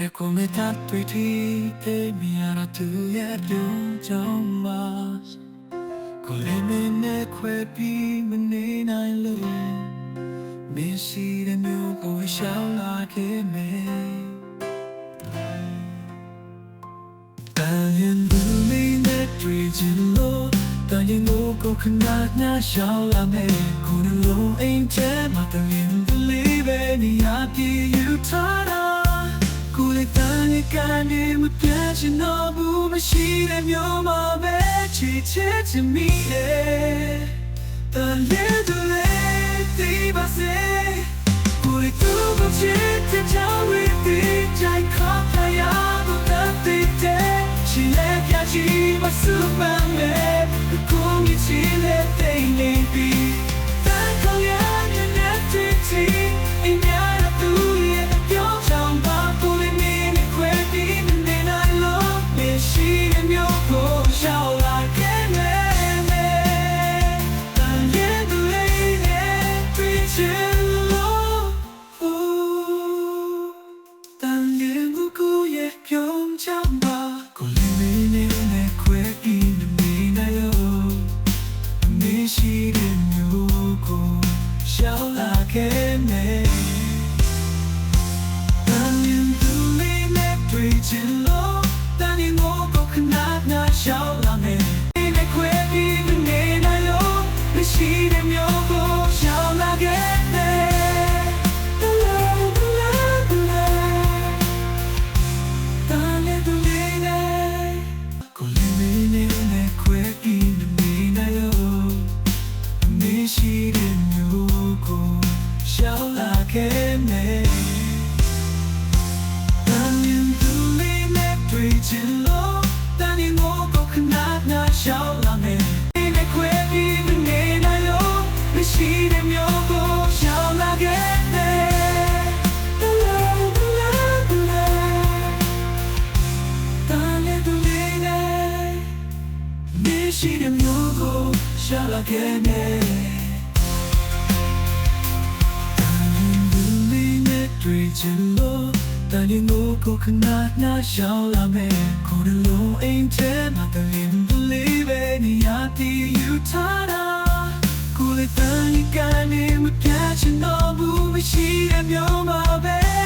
E come tanto i tipi mi hanno tu e aggiungiamo mas Con le mene que pi me ne nai lu Mi si de mio coi shall la che me Tanyan du mi ne tri jin lo Tanyan go go khnat na shall la me Con lo ain te ma tanyan believe in ya pi you tada တန်နေကနေမပြတ်ချင်တော့ဘူးမရှိတဲ့မျိုးမှာပဲချစ်ချစ်ချင်မိရဲ့တန်လေးတူလေးဒီပါစေကိုယ်လေးသူ့ကိုချစ်တဲ့ချောင်းဝေးဒီကြိုက်ခေါ် ခဲ့မယ်တန်ရင်သူလေးနဲ့တွေ့ချင်လို့တန်ရင်ကိုကိုခဏနာရှောက်လာမယ်ဒီနဲ့ခွဲပြီးမနေနိုင်လို့မရှိတဲ့မျိုးကိုရှောက်လာခဲ့တယ်တလဲတလဲတလဲတန်ရင်သူလေးနဲ့မရှိတဲ့မျိုးကိုရှောက်လာခဲ့မယ် တွေ့ချင်လို့တန်ရင်ကိုကိုခဏနာရှောင်းလာမယ်ကိုယ်လုံးအိမ်ထဲမှာတလင်းတလေးပဲနေရတည်ယူထားတာကိုယ်တန်ရင်ကနေမပြတ်ချင်တော့ဘူးမရှိတဲ့မျိုးမှာပဲ